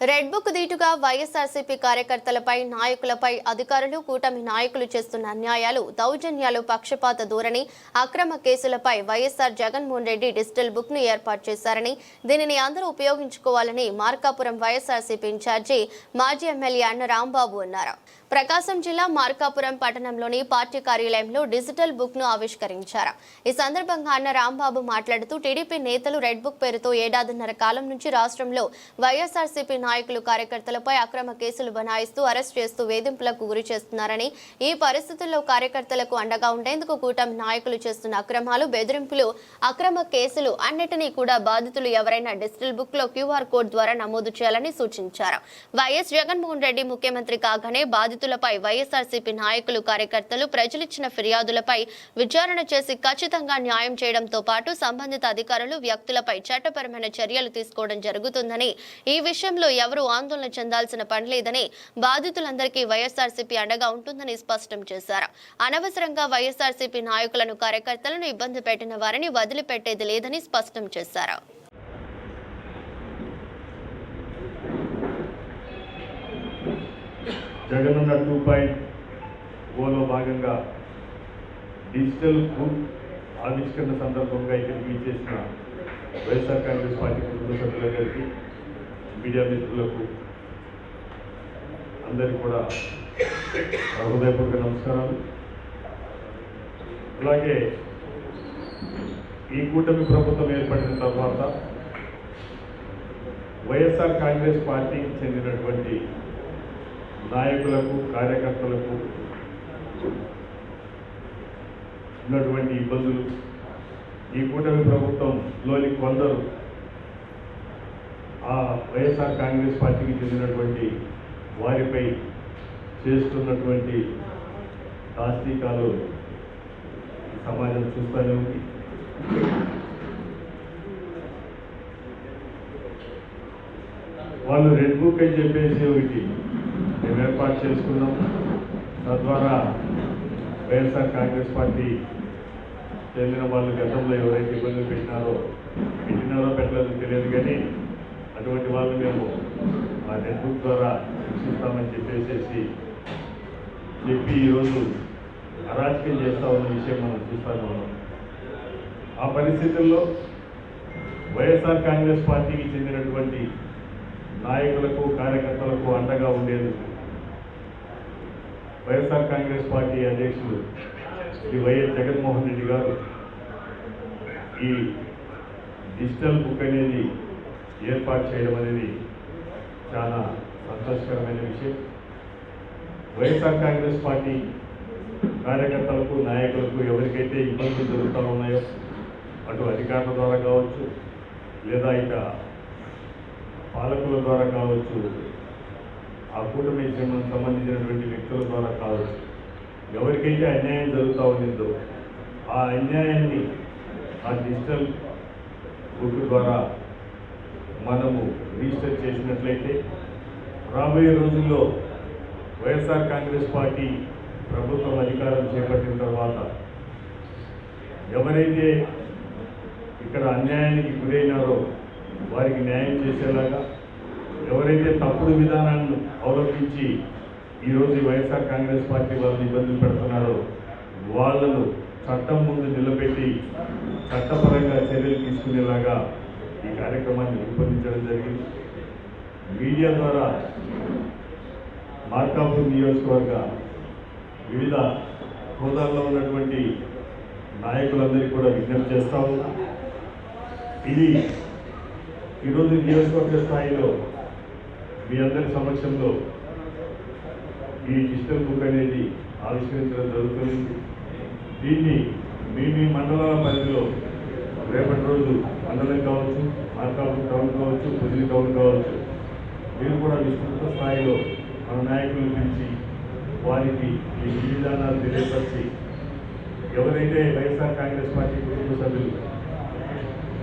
Red book దీటుగా వైఎస్ఆర్సీపీ కార్యకర్తలపై నాయకులపై అధికారులు కూటమి నాయకులు చేస్తున్న అన్యాయాలు దౌర్జన్యాలు పక్షపాత ధోరణి అక్రమ కేసులపై వైఎస్ఆర్ జగన్మోహన్ రెడ్డి డిజిటల్ బుక్ను ఏర్పాటు చేశారని దీనిని అందరూ ఉపయోగించుకోవాలని మార్కాపురం వైఎస్ఆర్సీపీ ఇన్ఛార్జి మాజీ ఎమ్మెల్యే అన్న రాంబాబు అన్నారు. ప్రకాశం జిల్లా మార్కాపురం పట్టణంలోని పార్టీ కార్యాలయంలో డిజిటల్ బుక్ను ఆవిష్కరించారు. ఈ సందర్భంగా అన్న రాంబాబు మాట్లాడుతూ టీడీపీ నేతలు రెడ్ బుక్ పేరుతో ఏడాదిన్నర కాలం నుంచి రాష్ట్రంలో వైఎస్ఆర్సీపీ నాయకులు కార్యకర్తలపై అక్రమ కేసులు బనాయిస్తూ అరెస్ట్ చేస్తూ వేధింపులకు గురి చేస్తున్నారని ఈ పరిస్థితుల్లో కార్యకర్తలకు అండగా ఉండేందుకు కూటమి నాయకులు చేస్తున్న అక్రమాలు బెదిరింపులు అక్రమ కేసులు అన్నిటినీ కూడా బాధితులు ఎవరైనా డిజిటల్ బుక్లో క్యూఆర్ కోడ్ ద్వారా నమోదు చేయాలని సూచించారు. వైఎస్ జగన్మోహన్ రెడ్డి ముఖ్యమంత్రి కాగానే బాధితులపై వైఎస్ఆర్సీపీ నాయకులు కార్యకర్తలు ప్రజలిచ్చిన ఫిర్యాదులపై విచారణ చేసి ఖచ్చితంగా న్యాయం చేయడంతో పాటు సంబంధిత అధికారులు వ్యక్తులపై చట్టపరమైన చర్యలు తీసుకోవడం జరుగుతుందని ఈ విషయంలో ఎవరూ ఆందోళన చెందాల్సిన పని లేదని బాధితులందరికీ వైఎస్ఆర్సీపీ అండగా ఉంటుందని స్పష్టం చేశారు. అనవసరంగా వైఎస్ఆర్సీపీ నాయకులను కార్యకర్తలను ఇబ్బంది పెట్టిన వారిని వదిలిపెట్టేది లేదని స్పష్టం చేశారు. జగనన్న టూ పాయింట్ ఓలో భాగంగా డిజిటల్ బుక్ ఆవిష్కరణ సందర్భంగా ఇక్కడికి చేసిన వైఎస్ఆర్ కాంగ్రెస్ పార్టీ కుటుంబ సభ్యులందరికీ మీడియా మిత్రులకు అందరికీ కూడా హృదయపూర్వక నమస్కారాలు. అలాగే ఈ కూటమి ప్రభుత్వం ఏర్పడిన తర్వాత వైఎస్ఆర్ కాంగ్రెస్ పార్టీకి చెందినటువంటి నాయకులకు కార్యకర్తలకు ఉన్నటువంటి ఇబ్బందులు. ఈ కూటమి ప్రభుత్వంలోని కొందరు ఆ వైఎస్ఆర్ కాంగ్రెస్ పార్టీకి చెందినటువంటి వారిపై చేస్తున్నటువంటి దాష్టీకాలు సమాజం చూస్తూనే ఉంది. వాళ్ళు రెడ్ బుక్ అని చెప్పేసి ఒకటి మేము ఏర్పాటు చేసుకున్నాం. తద్వారా వైఎస్ఆర్ కాంగ్రెస్ పార్టీ చెందిన వాళ్ళు గతంలో ఎవరైతే ఇబ్బందులు పెట్టినారో పెట్టినారో పెట్టలేదో తెలియదు కానీ అటువంటి వాళ్ళు మేము ఆ రెడ్ బుక్ ద్వారా శిక్షిస్తామని చెప్పేసేసి చెప్పి ఈరోజు అరాచకం చేస్తా ఉన్న విషయం మనం చూస్తానే ఉన్నాం. ఆ పరిస్థితుల్లో వైఎస్ఆర్ కాంగ్రెస్ పార్టీకి చెందినటువంటి నాయకులకు కార్యకర్తలకు అండగా ఉండేందుకు వైఎస్ఆర్ కాంగ్రెస్ పార్టీ అధ్యక్షులు శ్రీ వైఎస్ జగన్మోహన్ రెడ్డి గారు ఈ డిజిటల్ బుక్ అనేది ఏర్పాటు చేయడం అనేది చాలా సంతోషకరమైన విషయం. వైఎస్ఆర్ కాంగ్రెస్ పార్టీ కార్యకర్తలకు నాయకులకు ఎవరికైతే ఇబ్బందులు జరుగుతూ ఉన్నాయో అటు అధికారుల ద్వారా కావచ్చు లేదా ఇక పాలకుల ద్వారా కావచ్చు ఆ కూటమి సంబంధించినటువంటి వ్యక్తుల ద్వారా కావచ్చు ఎవరికైతే అన్యాయం జరుగుతూ ఉండిందో ఆ అన్యాయాన్ని ఆ డిజిటల్ బుక్ ద్వారా మనము రిజిస్టర్ చేసినట్లయితే రాబోయే రోజుల్లో వైఎస్ఆర్ కాంగ్రెస్ పార్టీ ప్రభుత్వం అధికారం చేపట్టిన తర్వాత ఎవరైతే ఇక్కడ అన్యాయానికి గురైనారో వారికి న్యాయం చేసేలాగా ఎవరైతే తప్పుడు విధానాన్ని అవలంబించి ఈరోజు వైఎస్ఆర్ కాంగ్రెస్ పార్టీ వాళ్ళని ఇబ్బందులు పెడుతున్నారో వాళ్ళను చట్టం ముందు నిలబెట్టి చట్టపరంగా చర్యలు తీసుకునేలాగా ఈ కార్యక్రమాన్ని రూపొందించడం జరిగింది. మీడియా ద్వారా మార్కాపూర్ నియోజకవర్గ వివిధ హోదాల్లో ఉన్నటువంటి నాయకులందరికీ కూడా విజ్ఞప్తి చేస్తా ఉన్నా. ఇది ఈరోజు నియోజకవర్గ స్థాయిలో మీ అందరి సమక్షంలో ఈ డిజిటల్ బుక్ అనేది ఆవిష్కరించడం జరుగుతుంది. దీన్ని మీ మీ మండలాల పరిధిలో రేపటి రోజు మండలం కావచ్చు మార్కాపు టౌన్ కావచ్చు పొదిలి టౌన్ కావచ్చు మీరు కూడా విస్తృత స్థాయిలో మన నాయకులు పిలిచి వారికి ఈ విధానాలు తెలియపరిచి ఎవరైతే వైఎస్ఆర్ కాంగ్రెస్ పార్టీ కుటుంబ సభ్యులు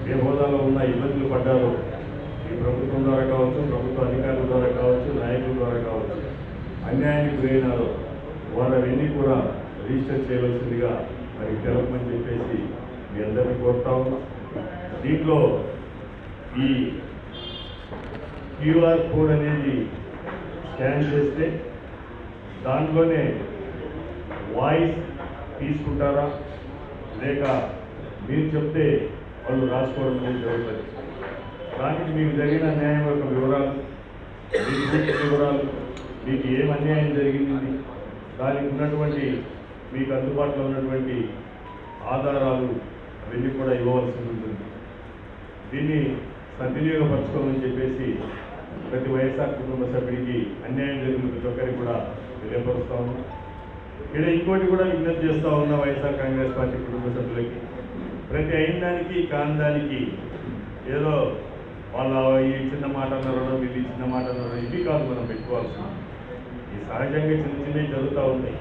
ఏ హోదాలో ఉన్న ఇబ్బందులు పడ్డారో ఈ ప్రభుత్వం ద్వారా కావచ్చు ప్రభుత్వ అధికారుల ద్వారా కావచ్చు నాయకుల ద్వారా కావచ్చు అన్యాయానికి గురైనారో వారవన్నీ కూడా రిజిస్టర్ చేయవలసిందిగా మరి తెలపమని చెప్పేసి మీ అందరినీ కోరుతా ఉన్నాం. దీంట్లో ఈ క్యూఆర్ కోడ్ అనేది స్కాన్ చేస్తే దాంట్లోనే వాయిస్ తీసుకుంటారా? లేక మీరు చెప్తే వాళ్ళు రాసుకోవడం అనేది జరుగుతుంది. దానికి మీకు జరిగిన న్యాయం యొక్క వివరాలు మీ వివరాలు మీకు ఏం అన్యాయం జరిగింది దానికి ఉన్నటువంటి మీకు అందుబాటులో ఉన్నటువంటి ఆధారాలు అవన్నీ కూడా ఇవ్వవలసి ఉంటుంది. దీన్ని సద్వినియోగపరచుకోమని చెప్పేసి ప్రతి వైఎస్ఆర్ కుటుంబ సభ్యుడికి అన్యాయం జరిగిన ప్రతి ఒక్కరికి కూడా తెలియపరుస్తాము. ఇక్కడ ఇంకోటి కూడా విజ్ఞప్తి చేస్తూ ఉన్న వైఎస్ఆర్ కాంగ్రెస్ పార్టీ కుటుంబ సభ్యులకి. ప్రతి అయిన దానికి కాని దానికి ఏదో వాళ్ళ ఈ చిన్న మాట అన్నారో వీళ్ళు చిన్న మాట అన్నారో ఇవి కాదు మనం పెట్టుకోవాల్సింది ఈ సహజంగా చిన్న చిన్నవి జరుగుతూ ఉన్నాయి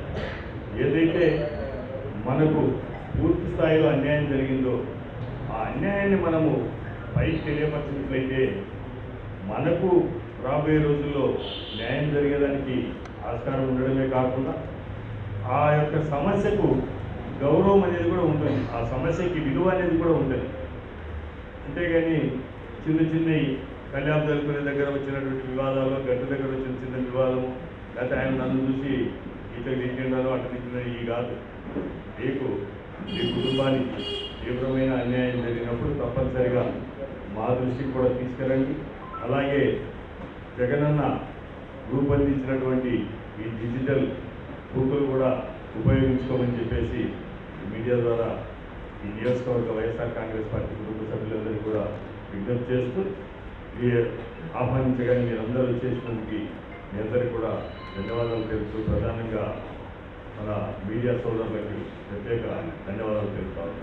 ఏదైతే మనకు పూర్తి స్థాయిలో అన్యాయం జరిగిందో ఆ అన్యాయాన్ని మనము పైకి తెలియపరిచినట్లయితే మనకు రాబోయే రోజుల్లో న్యాయం జరిగేదానికి ఆస్కారం ఉండడమే కాకుండా ఆ యొక్క సమస్యకు గౌరవం అనేది కూడా ఉంటుంది. ఆ సమస్యకి విలువ అనేది కూడా ఉంటుంది. అంతేగాని చిన్న చిన్నవి కళ్యాణం జరుపుకునే దగ్గర వచ్చినటువంటి వివాదాలు గట్టు దగ్గర వచ్చిన చిన్న వివాదము లేకపోతే ఆయన నన్ను చూసి ఇట్లా తింటున్నాను అటు తింటున్నాను ఈ కాదు. మీకు మీ కుటుంబానికి తీవ్రమైన అన్యాయం జరిగినప్పుడు తప్పనిసరిగా మా దృష్టికి కూడా తీసుకురండి అలాగే జగనన్న రూపొందించినటువంటి ఈ డిజిటల్ బూతులు కూడా ఉపయోగించుకోమని చెప్పేసి మీడియా ద్వారా ఈ నియోజకవర్గ వైఎస్ఆర్ కాంగ్రెస్ పార్టీ కుటుంబ సభ్యులందరికీ కూడా విజ్ఞప్తి చేస్తూ ఈ ఆహ్వానించగానే మీరందరూ వచ్చేసినందుకు మీ అందరికీ కూడా ధన్యవాదాలు తెలుపుతూ ప్రధానంగా మన మీడియా సోదరులకి ప్రత్యేక ధన్యవాదాలు తెలుపుతాను.